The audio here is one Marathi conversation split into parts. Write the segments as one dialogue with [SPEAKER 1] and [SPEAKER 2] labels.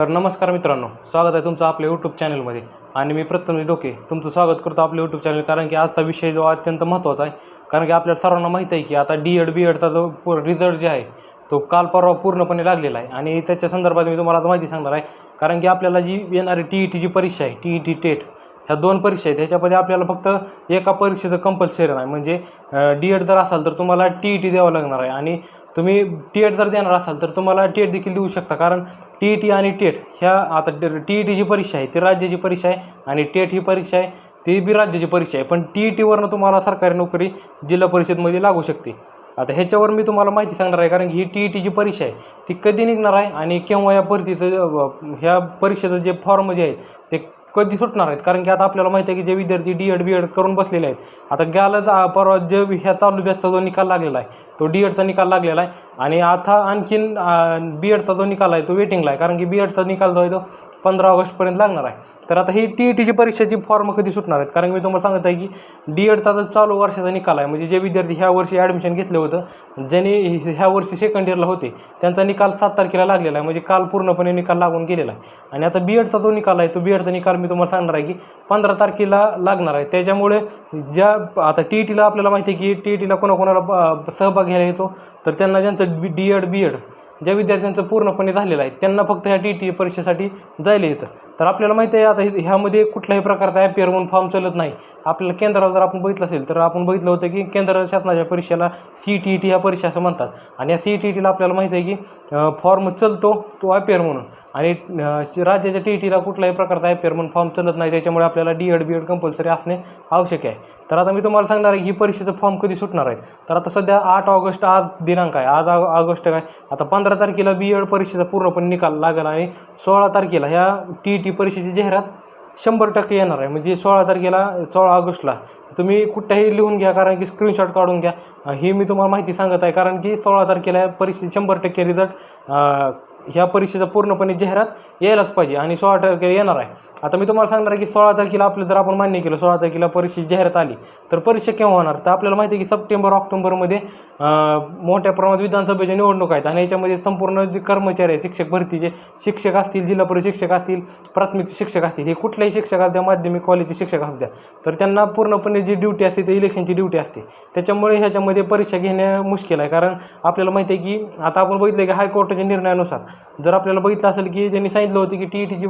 [SPEAKER 1] तर नमस्कार मित्रांनो स्वागत आहे तुमचं आपल्या यूट्यूब चॅनलमध्ये आणि मी प्रथम डोके तुमचं स्वागत करतो आपल्या यूट्यूब चॅनल कारण की आजचा विषय जो अत्यंत महत्त्वाचा आहे कारण की आपल्या सर्वांना माहीत आहे की आता डी एड बी एडचा जो रिझल्ट जे आहे तो काल परवा पूर्णपणे लागलेला आहे. आणि त्याच्या संदर्भात मी तुम्हाला आता माहिती सांगणार आहे कारण की आपल्याला जी येणारी टी ई टीची परीक्षा आहे टी ई टी टेट ह्या दोन परीक्षा आहेत ह्याच्यामध्ये आपल्याला फक्त एका परीक्षेचं कंपल्सरी नाही. म्हणजे डी एड जर असाल तर तुम्हाला टी ई टी द्यावं लागणार आहे. आणि तुम्ही टी एड जर देणार असाल तर तुम्हाला टी एट देखील देऊ शकता. कारण टी ई टी आणि टेट ह्या आता टी ई टी जी परीक्षा आहे ती राज्याची परीक्षा आहे आणि टेट ही परीक्षा आहे ती बी राज्याची परीक्षा आहे. पण टी ई टीवरनं तुम्हाला सरकारी नोकरी जिल्हा परिषदमध्ये लागू शकते. आता ह्याच्यावर मी तुम्हाला माहिती सांगणार आहे कारण की ही टी ई टीची परीक्षा आहे ती कधी निघणार आहे आणि केव्हा या परीक्षेचं ह्या परीक्षेचं जे फॉर्म जे आहेत ते कधी सुटणार आहेत? कारण की आता आपल्याला माहिती आहे की जे विद्यार्थी डी एड बी एड करून बसलेले आहेत आता गॅलच परवा जे ह्या चालू बॅचचा जो निकाल लागलेला आहे तो डी एडचा निकाल लागलेला आहे. आणि आता आणखीन बी एडचा जो निकाल आहे तो वेटिंगला आहे. कारण की बी एडचा निकाल जो आहे तो पंधरा ऑगस्टपर्यंत लागणार आहे. तर आता ही टी ई टीची परीक्षेची फॉर्म कधी सुटणार आहेत? कारण मी तुम्हाला सांगत आहे की डी एडचा जो चालू वर्षाचा निकाल आहे. म्हणजे जे विद्यार्थी ह्या वर्षी ॲडमिशन घेतलं होतं ज्यांनी ह्या वर्षी सेकंड इयरला होते त्यांचा निकाल सात तारखेला लागलेला आहे. म्हणजे काल पूर्णपणे निकाल लागून गेलेला आहे. आणि आता बी एडचा जो निकाल आहे तो बी एडचा निकाल मी तुम्हाला सांगणार आहे की पंधरा तारखेला लागणार आहे. त्याच्यामुळे ज्या आता टी ई टीला आपल्याला माहिती आहे की टी ई टीला कोणाकोणाला सहभाग घ्यायला येतो तर त्यांना ज्यांचं B D Ed B Ed ज्या विद्यार्थ्यांचं पूर्णपणे झालेलं आहे त्यांना फक्त ह्या टी टी परीक्षेसाठी जायला येतं. तर आपल्याला माहिती आहे आता ह्यामध्ये कुठल्याही प्रकारचा ॲपियर म्हणून फॉर्म चालत नाही. आपल्याला केंद्राला जर आपण बघितलं असेल तर आपण बघितलं होतं की केंद्र शासनाच्या परीक्षेला सी टी ई टी ह्या परीक्षा असं म्हणतात. आणि या सी टी ई टीला आपल्याला माहिती आहे की फॉर्म चलतो तो ॲपियर म्हणून. आणि श- राज्याच्या टी ई टीला कुठल्याही प्रकारचा ॲपियर म्हणून फॉर्म चालत नाही त्याच्यामुळे आपल्याला D Ed B Ed compulsory असणे आवश्यक आहे. तर आता मी तुम्हाला सांगणार आहे ही परीक्षेचं फॉर्म कधी सुटणार आहे? तर आता सध्या आठ ऑगस्ट आज दिनांक आहे आज ऑगस्ट काय? आता पंधरा तारखेला बी एड परीक्षेचा पूर्णपणे निकाल लागेल आणि सोळा तारखेला ह्या टी ई टी परीक्षेची जाहिरात शंभर टक्के येणार आहे. म्हणजे सोळा तारखेला सोळा ऑगस्टला. तुम्ही कुठेही लिहून घ्या कारण की स्क्रीनशॉट काढून घ्या. ही मी तुम्हाला माहिती सांगत आहे कारण की सोळा तारखेला परीक्षेत शंभर टक्के रिझल्ट ह्या परीक्षेचा पूर्णपणे जाहिरात यायलाच पाहिजे आणि सोळा टक्के येणार आहे. आता मी तुम्हाला सांगणार आहे की सोळा तारखेला आपलं जर आपण मान्य केलं सोळा तारखेला परीक्षेची जाहिरात आली तर परीक्षा केव्हा होणार? तर आपल्याला माहिती आहे की सप्टेंबर ऑक्टोबरमध्ये मोठ्या प्रमाणात विधानसभेच्या निवडणूक आहेत आणि याच्यामध्ये संपूर्ण जे कर्मचारी आहेत शिक्षक भरतीचे शिक्षक असतील जिल्हा परिषद शिक्षक असतील प्राथमिक शिक्षक असतील हे कुठल्याही शिक्षक असू द्या माध्यमिक कॉलेजचे शिक्षक असू द्या तर त्यांना पूर्णपणे जी ड्युटी असते ते इलेक्शनची ड्युटी असते. त्याच्यामुळे ह्याच्यामध्ये परीक्षा घेणे मुश्किल आहे कारण आपल्याला माहिती आहे की आता आपण बघितलं की हायकोर्टाच्या निर्णयानुसार जर आपल्याला बघितलं असेल की त्यांनी सांगितलं होतं की टी ई टीची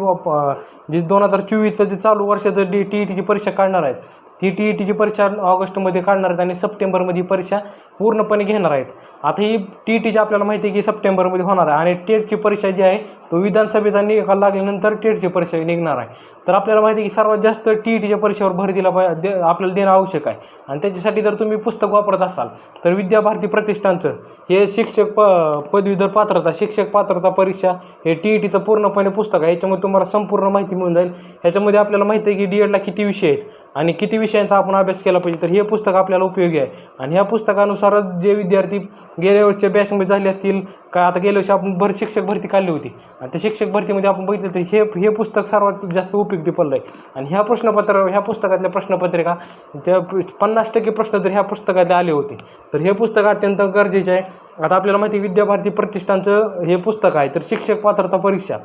[SPEAKER 1] जी दोन दोन हजार चोवीसचं जे चालू वर्षाचं डी टी ई टीची परीक्षा काढणार आहेत ती टी ई टीची परीक्षा ऑगस्टमध्ये काढणार आहेत आणि सप्टेंबरमध्ये परीक्षा पूर्णपणे घेणार आहेत. आता ही टी ई टीची आपल्याला माहिती आहे की सप्टेंबरमध्ये होणार आहे आणि टेटची परीक्षा जी आहे तो विधानसभेचा निकाल लागल्यानंतर टेटची परीक्षा निघणार आहे. तर आपल्याला माहिती आहे की सर्वात जास्त टी ई टीच्या परीक्षेवर भर दिला पाहिजे दे आपल्याला देणं आवश्यक आहे. आणि त्याच्यासाठी जर तुम्ही पुस्तक वापरत असाल तर विद्याभारती प्रतिष्ठानचं हे शिक्षक प पदवीधर पात्रता शिक्षक पात्रता परीक्षा हे टी ई टीचं पूर्णपणे पुस्तक आहे. याच्यामध्ये तुम्हाला संपूर्ण माहिती मिळून जाईल. ह्याच्यामध्ये आपल्याला माहिती आहे की डी एडला किती विषय आहेत आणि किती विषय विषयांचा आपण अभ्यास केला पाहिजे तर हे पुस्तक आपल्याला उपयोगी आहे. आणि ह्या पुस्तकानुसारच जे विद्यार्थी गेल्या वर्षीच्या बॅचमध्ये झाले असतील का आता गेल्या वर्षी आपण भर शिक्षक भरती काढली होती. आणि त्या शिक्षक भरतीमध्ये आपण बघितलं तर हे हे पुस्तक सर्वात जास्त उपयुक्त पडलं आहे आणि ह्या प्रश्नपत्र ह्या पुस्तकातल्या प्रश्नपत्रिका त्या पन्नास टक्के प्रश्न तर ह्या पुस्तकातले आले होते तर हे पुस्तक अत्यंत गरजेचे आहे. आता आपल्याला माहिती आहे विद्याभारती प्रतिष्ठानचं हे पुस्तक आहे तर शिक्षक पात्रता परीक्षा.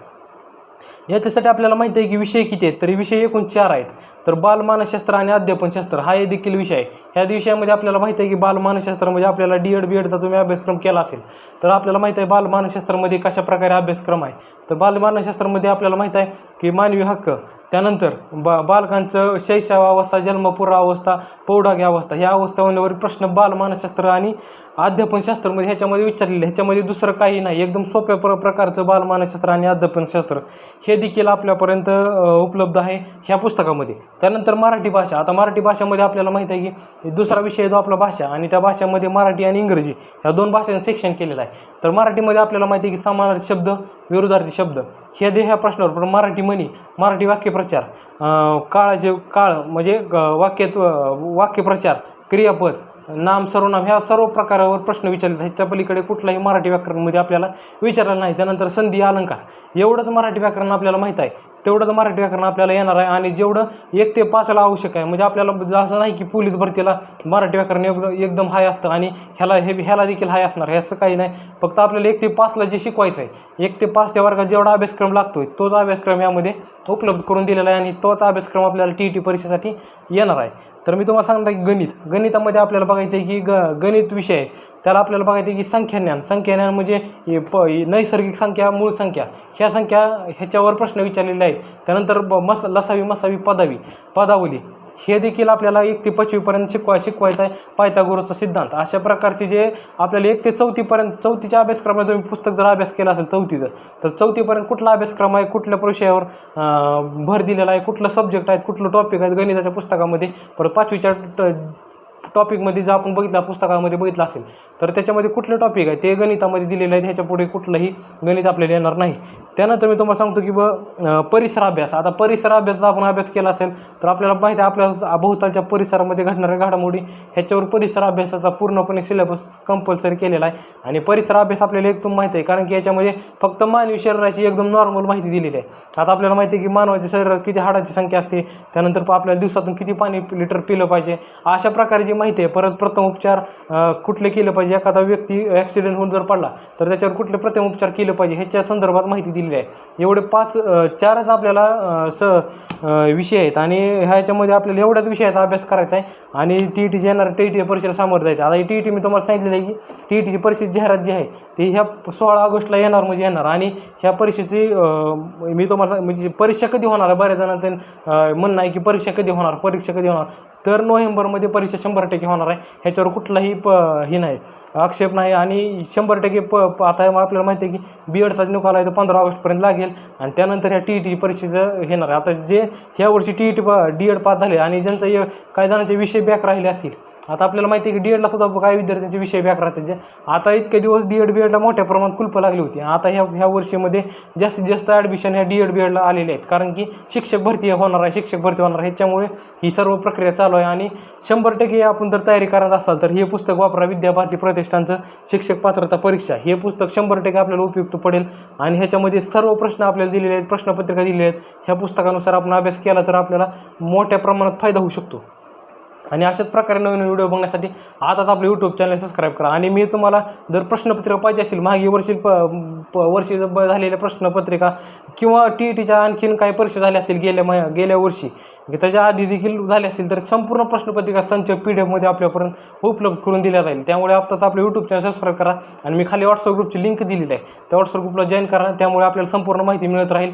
[SPEAKER 1] याच्यासाठी आपल्याला माहिती आहे की विषय किती आहेत? तर विषय एकूण चार आहेत. तर बालमानसशास्त्र आणि अध्यापनशास्त्र हा एक देखील विषय आहे. ह्या विषयामध्ये आपल्याला माहिती आहे की बालमानसशास्त्र म्हणजे आपल्याला डी एड बी एडचा तुम्ही अभ्यासक्रम केला असेल. तर आपल्याला माहिती आहे बालमानसशास्त्रामध्ये कशा प्रकारे अभ्यासक्रम आहे? तर बालमानसशास्त्रामध्ये आपल्याला माहिती आहे की मानवी हक्क त्यानंतर बा बालकांचं शैशवावस्था जन्मपूर्वावस्था पौढागी अवस्था ह्या अवस्थावर प्रश्न बालमानसशास्त्र आणि अध्यापनशास्त्रमध्ये ह्याच्यामध्ये विचारलेले ह्याच्यामध्ये दुसरं काही नाही. एकदम सोप्या प्र प्रकारचं बालमानसशास्त्र आणि अध्यापनशास्त्र हे देखील आपल्यापर्यंत उपलब्ध आहे ह्या पुस्तकामध्ये. त्यानंतर मराठी भाषा. आता मराठी भाषेमध्ये आपल्याला माहीत आहे की दुसरा विषय जो आपला भाषा आणि त्या भाषेमध्ये मराठी आणि इंग्रजी ह्या दोन भाषांचं शिक्षण केलेलं आहे. तर मराठीमध्ये आपल्याला माहिती आहे की समानार्थी शब्द विरोधार्थी शब्द. हे दे ह्या प्रश्नावर पण मराठी म्हणी मराठी वाक्यप्रचार काळाचे काळ म्हणजे ग- वाक्यात वाक्यप्रचार क्रियापद नाम सर्वनाम ह्या सर्व प्रकारावर प्रश्न विचारले जातात. ह्याच्या पलीकडे कुठलाही मराठी व्याकरणमध्ये आपल्याला विचारलं नाही त्यानंतर संधी अलंकार. एवढंच मराठी व्याकरण आपल्याला माहीत आहे. तेवढंच मराठी व्याकरण आपल्याला येणार आहे. आणि जेवढं एक ते पाचला आवश्यक आहे म्हणजे आपल्याला असं नाही की पोलीस भरतीला मराठी व्याकरण एकदम एकदम हाय असतं आणि ह्याला हे ह्याला देखील हाय असणार आहे. असं काही नाही. फक्त आपल्याला एक ते पाचला जे शिकवायचं आहे एक ते पाच त्या वर्गात जेवढा अभ्यासक्रम लागतो आहे तोच अभ्यासक्रम यामध्ये उपलब्ध करून दिलेला आहे आणि तोच अभ्यासक्रम आपल्याला टी ई टी परीक्षेसाठी येणार आहे. तर मी तुम्हाला सांगणार की गणित. गणितामध्ये आपल्याला बघायचं आहे की ग गणित विषय आहे. त्याला आपल्याला बघायचं आहे की संख्याज्ञान. संख्याज्ञान म्हणजे प नैसर्गिक संख्या मूळ संख्या. ह्या संख्या ह्याच्यावर प्रश्न विचारलेले आहेत. त्यानंतर ब मस लसावी मसावी पदावी. पदावली. हे देखील आपल्याला एक ते पाचवीपर्यंत शिकवा शिकवायचं आहे. पायथागोरसचा सिद्धांत. अशा प्रकारचे जे आपल्याला एक ते चौथीपर्यंत चौथीच्या अभ्यासक्रमात तुम्ही पुस्तक जर अभ्यास केला असेल चौथीचं तर चौथीपर्यंत कुठला अभ्यासक्रम आहे? कुठल्या विषयावर भर दिलेला आहे? कुठलं सब्जेक्ट आहेत? कुठलं टॉपिक आहेत? गणिताच्या पुस्तकामध्ये. परत पाचवीच्या ट टॉपिकमध्ये जर आपण बघितला पुस्तकामध्ये बघितलं असेल तर त्याच्यामध्ये कुठलं टॉपिक आहे? ते गणितामध्ये दिलेलं आहे ह्याच्या पुढे कुठलंही गणित आपल्याला येणार नाही. त्यानंतर मी तुम्हाला सांगतो की ब परिसर अभ्यास. आता परिसर अभ्यास जर आपण अभ्यास केला असेल तर आपल्याला माहिती आहे आपल्या भोवतालच्या परिसरामध्ये घडणाऱ्या घडामोडी ह्याच्यावर परिसर अभ्यासाचा पूर्णपणे सिलेबस कंपल्सरी केलेला आहे. आणि परिसर अभ्यास आपल्याला एकदम माहिती आहे कारण की याच्यामध्ये फक्त मानवी शरीराची एकदम नॉर्मल माहिती दिलेली आहे. आता आपल्याला माहिती आहे की मानवाच्या शरीरात किती हाडाची संख्या असते त्यानंतर प- आपल्याला दिवसातून किती पाणी लिटर पिलं पाहिजे अशा प्रकारची माहिती आहे. परत प्रथम उपचार कुठले केले पाहिजे? एखादा व्यक्ती ॲक्सिडेंट होऊन जर पडला तर त्याच्यावर कुठले प्रथम उपचार केले पाहिजे? ह्याच्या संदर्भात माहिती दिलेली आहे. एवढे पाच चारच आपल्याला स विषय आहेत आणि ह्याच्यामध्ये आपल्याला एवढ्याच विषयाचा अभ्यास करायचा आहे. आणि टी ई टीची येणार टी ई टी परीक्षेला सामोरं जायचं आता टी ई टी मी तुम्हाला सांगितलेलं आहे की टी ई टीची परीक्षेची जाहिरात जी आहे ती ह्या सोळा ऑगस्टला येणार म्हणजे येणार. आणि ह्या परीक्षेची मी तुम्हाला म्हणजे परीक्षा कधी होणार बऱ्याच जणांचं म्हणणं आहे की परीक्षा कधी होणार? परीक्षा कधी होणार? तर नोव्हेंबरमध्ये परीक्षा शंभर टक्के होणार आहे. ह्याच्यावर कुठलाही प हे नाही. आक्षेप नाही आणि शंभर टक्के प आता आपल्याला माहिती आहे की बी एडचा निकाल आहे तो पंधरा ऑगस्टपर्यंत लागेल. आणि त्यानंतर ह्या टी ई टी परीक्षेचं येणार आहे. आता जे ह्या वर्षी T E T D Ed pass झाले आणि ज्यांचं काही जणांचे विषय बॅक राहिले असतील आता आपल्याला माहिती आहे की डी एडला सुद्धा काही विद्यार्थ्यांचे विषय बॅक राहतात जे आता इतके दिवस डी एड बी एडला मोठ्या प्रमाणात कुलपं लागली होती. आता ह्या ह्या वर्षीमध्ये जास्तीत जास्त ॲडमिशन ह्या डी एड बी एडला आलेले आहेत. कारण की शिक्षक भरती होणार आहे शिक्षक भरती होणार आहे. ह्याच्यामुळे ही सर्व प्रक्रिया चालू आहे. आणि शंभर टक्के आपण जर तयारी करत असाल तर हे पुस्तक वापरा. विद्याभारती प्रतिष्ठानचं शिक्षक पात्रता परीक्षा. हे पुस्तक शंभर टक्के आपल्याला उपयुक्त पडेल. आणि ह्याच्यामध्ये सर्व प्रश्न आपल्याला दिलेले आहेत. प्रश्नपत्रिका दिलेल्या आहेत. ह्या पुस्तकानुसार आपण अभ्यास केला तर आपल्याला मोठ्या प्रमाणात फायदा होऊ शकतो. आणि अशाच प्रकारे नवीन व्हिडिओ बघण्यासाठी आताच आपलं यूट्यूब चॅनल सबस्क्राईब करा. आणि मी तुम्हाला जर प्रश्नपत्रिका पाहिजे असतील मागे वर्षी प प वर्षी ब झालेल्या प्रश्नपत्रिका किंवा टी ई टीच्या आणखीन काही परीक्षा झाल्या असतील गेल्या मह गेल्या वर्षी त्याच्या आधी देखील झाले असतील तर संपूर्ण प्रश्नपत्रिका संच पी डी एफमध्ये आपल्यापर्यंत उपलब्ध करून दिल्या जाईल. त्यामुळे आत्ताच आपलं यूट्यूब चॅनल सबस्क्राईब करा. आणि मी खाली व्हॉट्सअप ग्रुपची लिंक दिलेली आहे. त्या व्हॉट्सअप ग्रुपला जॉईन करा. त्यामुळे आपल्याला संपूर्ण माहिती मिळत राहील.